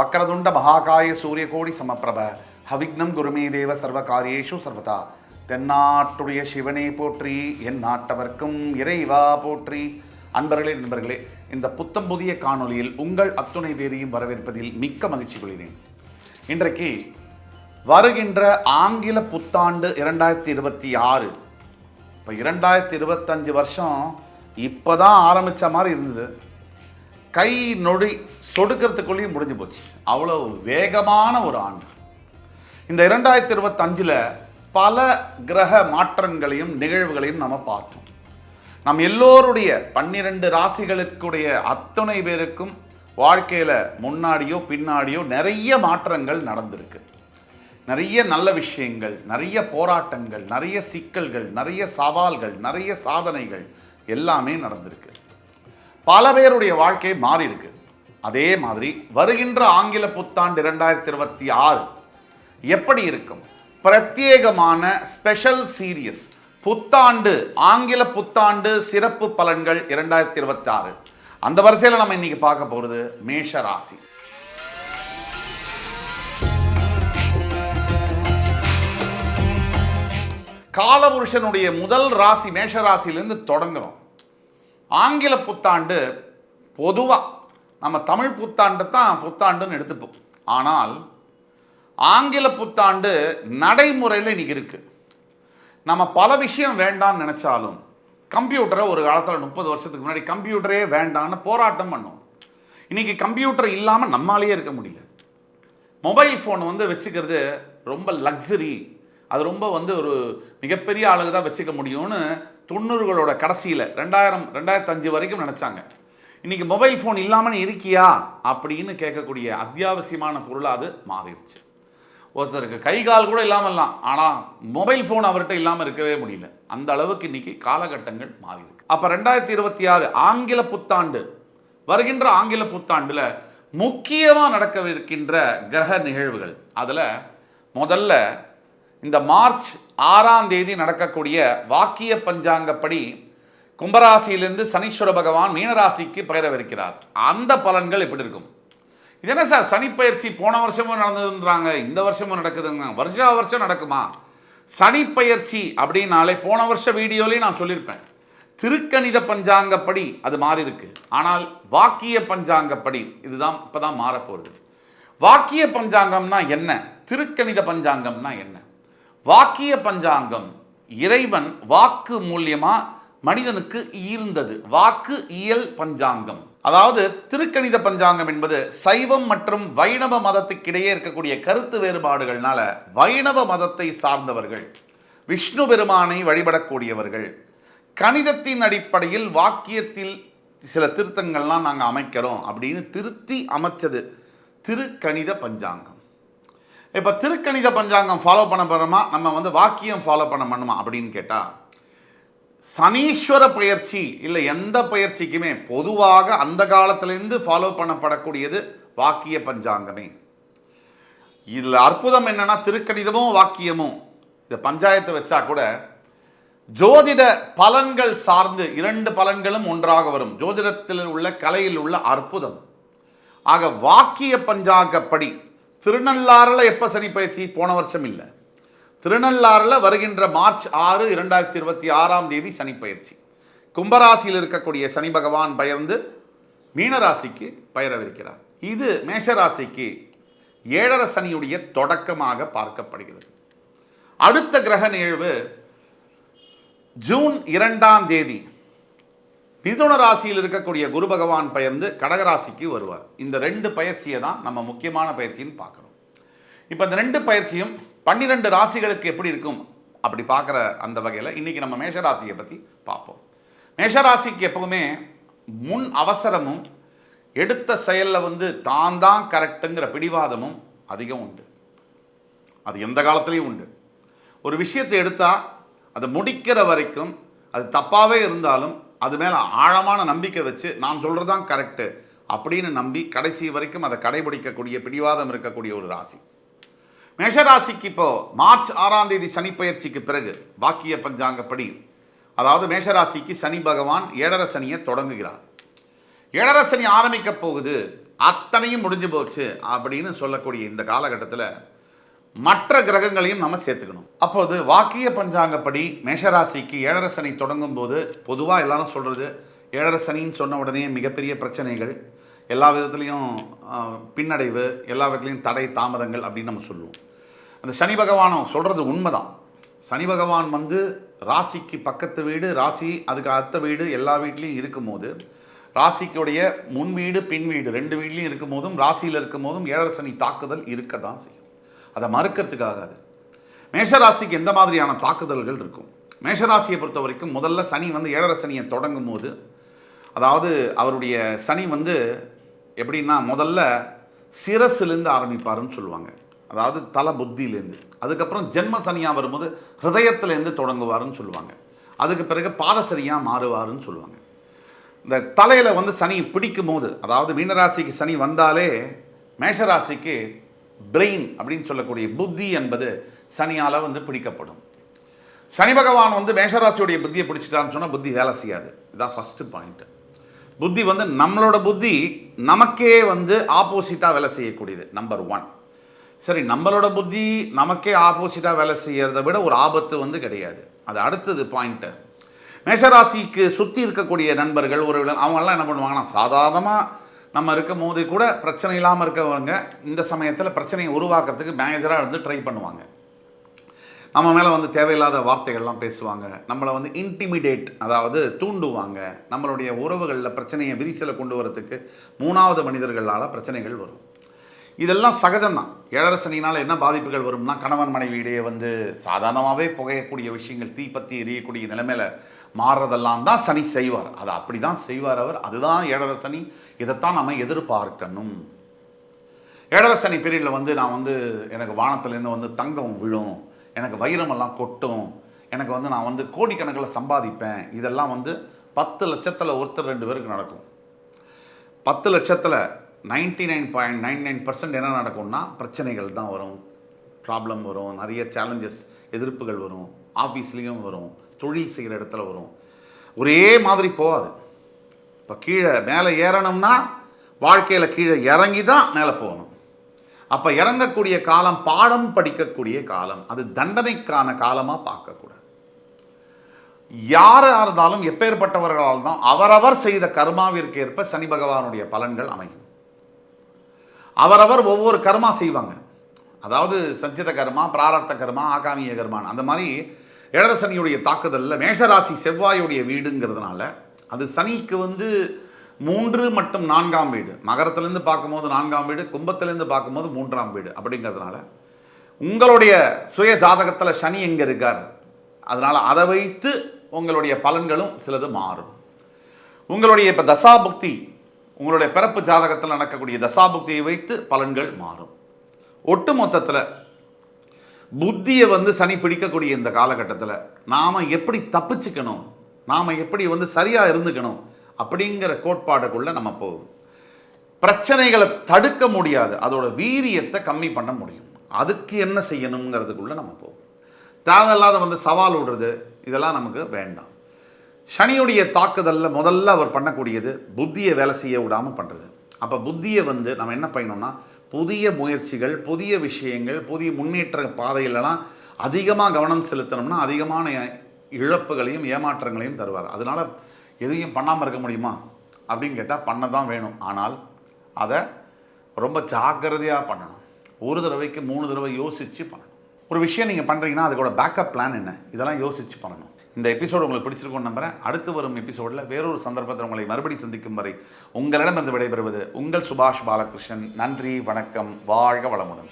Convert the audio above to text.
வக்கரதுண்ட மகாகாய சூரியகோடி சமப்பிரப ஹவிக்னம் குருமே தேவ சர்வகாரியேஷு சர்வதா. தென்னாட்டுடைய சிவனே போற்றி என் நாட்டவர்க்கும் இறைவா போற்றி. அன்பர்களே நண்பர்களே இந்த புத்தம் புதிய காணொளியில் உங்கள் அத்துணை பேரையும் வரவேற்பதில் மிக்க மகிழ்ச்சி கொள்கிறேன். இன்றைக்கு வருகின்ற ஆங்கில புத்தாண்டு இரண்டாயிரத்தி இருபத்தி ஆறு. இப்போ இரண்டாயிரத்தி இருபத்தஞ்சு வருஷம் இப்போ தான் ஆரம்பித்த மாதிரி இருந்தது. கை நொடி சொடுக்கிறதுக்குள்ளேயும் முடிஞ்சு போச்சு. அவ்வளோ வேகமான ஒரு ஆண்டு இந்த இரண்டாயிரத்தி இருபத்தஞ்சில் பல கிரக மாற்றங்களையும் நிகழ்வுகளையும் நம்ம பார்த்தோம். நம் எல்லோருடைய பன்னிரண்டு ராசிகளுக்குடைய அத்தனை பேருக்கும் வாழ்க்கையில் முன்னாடியோ பின்னாடியோ நிறைய மாற்றங்கள் நடந்திருக்கு. நிறைய நல்ல விஷயங்கள் நிறைய போராட்டங்கள் நிறைய சிக்கல்கள் நிறைய சவால்கள் நிறைய சாதனைகள் எல்லாமே நடந்திருக்கு. பல பேருடைய வாழ்க்கை மாறி இருக்கு. அதே மாதிரி வருகின்ற ஆங்கில புத்தாண்டு இரண்டாயிரத்தி இருபத்தி ஆறு எப்படி இருக்கும்? பிரத்யேகமான ஸ்பெஷல் சீரியஸ் புத்தாண்டு ஆங்கில புத்தாண்டு சிறப்பு பலன்கள் இரண்டாயிரத்தி இருபத்தி ஆறு. அந்த வரிசையில் நம்ம இன்னைக்கு பார்க்க போகிறது மேஷ ராசி. காலபுருஷனுடைய முதல் ராசி மேஷ ராசியிலிருந்து தொடங்குறோம். ஆங்கில புத்தாண்டு பொதுவாக நம்ம தமிழ் புத்தாண்டு தான் புத்தாண்டுன்னு எடுத்துப்போம். ஆனால் ஆங்கில புத்தாண்டு நடைமுறையில் இன்றைக்கி இருக்குது நம்ம பல விஷயம் வேண்டாம்னு நினச்சாலும் கம்ப்யூட்டரை ஒரு காலத்தில் முப்பது வருஷத்துக்கு முன்னாடி கம்ப்யூட்டரே வேண்டாம்னு போராட்டம் பண்ணோம். இன்றைக்கி கம்ப்யூட்டர் இல்லாமல் நம்மளாலேயே இருக்க முடியல. மொபைல் ஃபோன் வந்து வச்சுக்கிறது ரொம்ப லக்ஸரி அது ரொம்ப வந்து ஒரு மிகப்பெரிய அளவு தான் வச்சுக்க முடியும்னு தொண்ணூறுகளோட கடைசியில் ரெண்டாயிரம் ரெண்டாயிரத்தஞ்சு வரைக்கும் நினச்சாங்க. இன்றைக்கி மொபைல் ஃபோன் இல்லாமல் இருக்கியா? அப்படின்னு கேட்கக்கூடிய அத்தியாவசியமான பொருளாக அது மாறிடுச்சு. ஒருத்தருக்கு கை கால் கூட இல்லாமல்லாம். ஆனால் மொபைல் ஃபோன் அவர்கிட்ட இல்லாமல் இருக்கவே முடியல. அந்த அளவுக்கு இன்னைக்கு காலகட்டங்கள் மாறி இருக்கு அப்போ ரெண்டாயிரத்தி இருபத்தி ஆறு ஆங்கில புத்தாண்டு வருகின்ற ஆங்கில புத்தாண்டில் முக்கியமாக நடக்கவிருக்கின்ற கிரக நிகழ்வுகள். அதில் முதல்ல இந்த மார்ச் ஆறாம் தேதி நடக்கக்கூடிய வாக்கிய பஞ்சாங்கப்படி கும்பராசியிலிருந்து சனீஸ்வர பகவான் மீனராசிக்கு பெயரவிருக்கிறார். அந்த பலன்கள் எப்படி இருக்கும்? இது என்ன சார்? சனிப்பயிற்சி போன வருஷமும் நடந்ததுன்றாங்க இந்த வருஷமும் நடக்குதுன்றாங்க. வருஷா வருஷம் நடக்குமா? சனிப்பயிற்சி அப்படின்னாலே போன வருஷ வீடியோலேயும் நான் சொல்லியிருப்பேன். திருக்கணித பஞ்சாங்கப்படி அது மாறி இருக்கு ஆனால் வாக்கிய பஞ்சாங்கப்படி இதுதான் இப்போதான் மாறப்போகுது. வாக்கிய பஞ்சாங்கம்னா என்ன? திருக்கணித பஞ்சாங்கம்னா என்ன? வாக்கிய பஞ்சாங்கம். இறைவன் வாக்கு மூலியமா மனிதனுக்கு ஈர்ந்தது. வாக்கு இயல் பஞ்சாங்கம். அதாவது திருக்கணித பஞ்சாங்கம் என்பது சைவம் மற்றும் வைணவ மதத்துக்கிடையே இருக்கக்கூடிய கருத்து வேறுபாடுகள்னால வைணவ மதத்தை சார்ந்தவர்கள் விஷ்ணு பெருமானை வழிபடக்கூடியவர்கள் கணிதத்தின் அடிப்படையில் வாக்கியத்தில் சில திருத்தங்கள்லாம் நாங்கள் அமைக்கிறோம் அப்படின்னு திருத்தி அமைச்சது திருக்கணித பஞ்சாங்கம். இப்போ திருக்கணித பஞ்சாங்கம் ஃபாலோ பண்ண போகிறோமா நம்ம வந்து வாக்கியம் ஃபாலோ பண்ண பண்ணுமா அப்படின்னு கேட்டால் சனீஸ்வர பயிற்சி இல்லை எந்த பயிற்சிக்குமே பொதுவாக அந்த காலத்திலேருந்து ஃபாலோ பண்ணப்படக்கூடியது வாக்கிய பஞ்சாங்கமே. இதில் அற்புதம் என்னன்னா திருக்கணிதமும் வாக்கியமும். இந்த பஞ்சாயத்தை வச்சா கூட ஜோதிட பலன்கள் சார்ந்து இரண்டு பலன்களும் ஒன்றாக வரும். ஜோதிடத்தில் உள்ள கலையில் உள்ள அற்புதம். ஆக வாக்கிய பஞ்சாங்கப்படி திருநள்ளாறில் எப்போ சனி பயிற்சி? போன வருஷம் இல்லை. திருநள்ளாறில் வருகின்ற மார்ச் ஆறு இரண்டாயிரத்தி இருபத்தி ஆறாம் தேதி சனி பயிற்சி. கும்பராசியில் இருக்கக்கூடிய சனி பகவான் பயர்ந்து மீனராசிக்கு பயிரவிருக்கிறார். இது மேஷராசிக்கு ஏழரை சனியுடைய தொடக்கமாக பார்க்கப்படுகிறது. அடுத்த கிரக நிகழ்வு ஜூன் இரண்டாம் தேதி. மிதுன ராசியில் இருக்கக்கூடிய குரு பகவான் பெயர்ந்து கடகராசிக்கு வருவார். இந்த ரெண்டு பயிற்சியை தான் நம்ம முக்கியமான பயிற்சின்னு பார்க்கணும். இப்போ இந்த ரெண்டு பயிற்சியும் பன்னிரெண்டு ராசிகளுக்கு எப்படி இருக்கும்? அப்படி பார்க்குற அந்த வகையில் இன்னைக்கு நம்ம மேஷராசியை பற்றி பார்ப்போம். மேஷராசிக்கு எப்போவுமே முன் அவசரமும் எடுத்த செயலில் வந்து தான் தான் கரெக்டுங்கிற பிடிவாதமும் அதிகம் உண்டு. அது எந்த காலத்துலேயும் உண்டு. ஒரு விஷயத்தை எடுத்தால் அதை முடிக்கிற வரைக்கும் அது தப்பாகவே இருந்தாலும் அது மேலே ஆழமான நம்பிக்கை வச்சு நான் சொல்கிறது தான் கரெக்டு அப்படின்னு நம்பி கடைசி வரைக்கும் அதை கடைபிடிக்கக்கூடிய பிடிவாதம் இருக்கக்கூடிய ஒரு ராசி. மேஷராசிக்கு இப்போது மார்ச் ஆறாம் தேதி சனி பயிற்சிக்கு பிறகு வாக்கிய பஞ்சாங்கப்படி அதாவது மேஷராசிக்கு சனி பகவான் ஏழரை சனியை தொடங்குகிறார். ஏழரை சனி ஆரம்பிக்க போகுது அத்தனையும் முடிஞ்சு போச்சு அப்படின்னு சொல்லக்கூடிய இந்த காலகட்டத்தில் மற்ற கிரகங்களையும் நம்ம சேர்த்துக்கணும். அப்போது வாக்கிய பஞ்சாங்கப்படி மேஷராசிக்கு ஏழரை சனி தொடங்கும் போது பொதுவாக எல்லாரும் சொல்கிறது ஏழரை சனின்னு சொன்ன உடனே மிகப்பெரிய பிரச்சனைகள் எல்லா விதத்துலேயும் பின்னடைவு எல்லா விதத்துலேயும் தடை தாமதங்கள் அப்படின்னு நம்ம சொல்லுவோம். அந்த சனி பகவானும் சொல்கிறது உண்மைதான். சனி பகவான் வந்து ராசிக்கு பக்கத்து வீடு ராசி அதுக்கு அடுத்த வீடு எல்லா வீட்லேயும் இருக்கும்போது ராசிக்குடைய முன் வீடு பின் வீடு ரெண்டு வீட்லேயும் இருக்கும் போதும் ராசியில் இருக்கும் போதும் ஏழரசனி தாக்குதல் இருக்க தான் செய்யும். அதை மறுக்கிறதுக்காகாது மேஷராசிக்கு எந்த மாதிரியான தாக்குதல்கள் இருக்கும்? மேஷராசியை பொறுத்த வரைக்கும் முதல்ல சனி வந்து ஏழரை சனியை தொடங்கும் போது அதாவது அவருடைய சனி வந்து எப்படின்னா முதல்ல சிரசுலேருந்து ஆரம்பிப்பாருன்னு சொல்லுவாங்க. அதாவது தலை புத்தியிலேருந்து. அதுக்கப்புறம் ஜென்ம சனியாக வரும்போது ஹிருதயத்துலேருந்து தொடங்குவாருன்னு சொல்லுவாங்க. அதுக்கு பிறகு பாதசனியாக மாறுவாருன்னு சொல்லுவாங்க. இந்த தலையில் வந்து சனி பிடிக்கும் போது அதாவது மீனராசிக்கு சனி வந்தாலே மேஷராசிக்கு பிரெயின் அப்படின்னு சொல்லக்கூடிய புத்தி என்பது சனியால் வந்து பிடிக்கப்படும். சனி பகவான் வந்து மேஷராசியுடைய புத்தியை பிடிச்சிட்டான்னு சொன்னால் புத்தி வேலை செய்யாது. இதான் ஃபஸ்ட்டு பாயிண்ட் புத்தி வந்து நம்மளோட புத்தி நமக்கே வந்து ஆப்போசிட்டாக வேலை செய்யக்கூடியது நம்பர் ஒன் சரி நம்மளோட புத்தி நமக்கே ஆப்போசிட்டாக வேலை செய்யறதை விட ஒரு ஆபத்து வந்து கிடையாது. அது அடுத்தது பாயிண்ட்டு மேஷராசிக்கு சுற்றி இருக்கக்கூடிய நண்பர்கள் ஒரு அவங்கெல்லாம் என்ன பண்ணுவாங்கன்னா சாதாரணமாக நம்ம இருக்கும் போது கூட பிரச்சனை இல்லாமல் இருக்கவங்க இந்த சமயத்தில் பிரச்சனையை உருவாக்குறதுக்கு மேனேஜராக இருந்து ட்ரை பண்ணுவாங்க. நம்ம மேலே வந்து தேவையில்லாத வார்த்தைகள்லாம் பேசுவாங்க. நம்மளை வந்து இன்டிமிடேட் அதாவது தூண்டுவாங்க. நம்மளுடைய உறவுகளில் பிரச்சனையை விரிசலை கொண்டு வரத்துக்கு மூணாவது மனிதர்களால் பிரச்சனைகள் வரும். இதெல்லாம் சகஜம்தான். ஏழரை சனினால் என்ன பாதிப்புகள் வரும்னா கணவன் மனைவியிடையே வந்து சாதாரணமாகவே புகையக்கூடிய விஷயங்கள் தீப்பத்தி எரியக்கூடிய நிலைமையில மாறுறதெல்லாம் தான் சனி செய்வார். அதை அப்படி தான் செய்வார் அவர். அதுதான் ஏழரை சனி. இதைத்தான் நம்ம எதிர்பார்க்கணும். ஏழரசனி பீரியடில் வந்து நான் வந்து எனக்கு வானத்துலேருந்து வந்து தங்கம் விழும் எனக்கு வைரமெல்லாம் கொட்டும் எனக்கு வந்து நான் வந்து கோடிக்கணக்கில் சம்பாதிப்பேன். இதெல்லாம் வந்து பத்து லட்சத்தில் ஒருத்தர் ரெண்டு பேருக்கு நடக்கும். பத்து லட்சத்தில் ninety nine point nine nine percent என்ன நடக்கும்னா பிரச்சனைகள் தான் வரும். ப்ராப்ளம் வரும். நிறைய சேலஞ்சஸ் எதிர்ப்புகள் வரும். ஆஃபீஸ்லேயும் வரும். தொழில் செய்கிற இடத்துல வரும். ஒரே மாதிரி போகாது. இப்போ கீழே மேலே ஏறணும்னா வாழ்க்கையில் கீழே இறங்கி தான் மேலே போகணும். அப்போ இறங்கக்கூடிய காலம் பாடம் படிக்கக்கூடிய காலம் அது தண்டனைக்கான காலமாக பார்க்கக்கூடாது. யாராக இருந்தாலும் எப்பேற்பட்டவர்களால் தான் அவரவர் செய்த கர்மாவிற்கு ஏற்ப சனி பகவானுடைய பலன்கள் அமையும். அவரவர் ஒவ்வொரு கர்மா செய்வாங்க. அதாவது சஞ்சித கர்மா பிராரப்த கர்மா ஆகாமிய கர்மான் அந்த மாதிரி இடரசனியுடைய தாக்குதலில் மேஷராசி செவ்வாயுடைய வீடுங்கிறதுனால அது சனிக்கு வந்து மூன்று மற்றும் நான்காம் வீடு. மகரத்திலேருந்து பார்க்கும்போது நான்காம் வீடு கும்பத்திலேருந்து பார்க்கும்போது மூன்றாம் வீடு அப்படிங்கிறதுனால உங்களுடைய சுய ஜாதகத்தில் சனி எங்கே இருக்கார்? அதனால் அதை வைத்து உங்களுடைய பலன்களும் சிலது மாறும். உங்களுடைய இப்போ தசாபுக்தி உங்களுடைய பிறப்பு ஜாதகத்தில் நடக்கக்கூடிய தசாபுக்தியை வைத்து பலன்கள் மாறும். ஒட்டு மொத்தத்தில் புத்தியை வந்து சனி பிடிக்கக்கூடிய இந்த காலகட்டத்தில் நாம் எப்படி தப்பிச்சுக்கணும்? நாம் எப்படி வந்து சரியாக இருந்துக்கணும் அப்படிங்கிற கோட்பாடுக்குள்ளே நம்ம போகும். பிரச்சனைகளை தடுக்க முடியாது. அதோட வீரியத்தை கம்மி பண்ண முடியும். அதுக்கு என்ன செய்யணுங்கிறதுக்குள்ளே நம்ம போகும். தேவையில்லாத வந்து சவால் விடுறது இதெல்லாம் நமக்கு வேண்டாம். சனியுடைய தாக்குதலில் முதல்ல அவர் பண்ணக்கூடியது புத்தியை வேலை செய்ய விடாமல் பண்ணுறது அப்போ புத்தியை வந்து நம்ம என்ன பண்ணணும்னா புதிய முயற்சிகள் புதிய விஷயங்கள் புதிய முன்னேற்ற பாதையிலலாம் அதிகமாக கவனம் செலுத்தணும்னா அதிகமான இழப்புகளையும் ஏமாற்றங்களையும் தருவார். அதனால் எதையும் பண்ணாமல் இருக்க முடியுமா? அப்படின்னு கேட்டால் பண்ண தான் வேணும். ஆனால் அதை ரொம்ப ஜாக்கிரதையாக பண்ணணும். ஒரு தடவைக்கு மூணு தடவை யோசித்து பண்ணணும். ஒரு விஷயம் நீங்கள் பண்ணுறீங்கன்னா அதோட பேக்கப் பிளான் என்ன? இதெல்லாம் யோசித்து பண்ணணும். இந்த எபிசோடு உங்களுக்கு பிடிச்சிருக்கும்னு நம்புறேன். அடுத்து வரும் எபிசோடில் வேறொரு சந்தர்ப்பத்தில் உங்களை மறுபடி சந்திக்கும் வரை உங்களிடமிருந்து விடைபெறுவது உங்கள் சுபாஷ் பாலகிருஷ்ணன். நன்றி வணக்கம் வாழ்க வளமுடன்.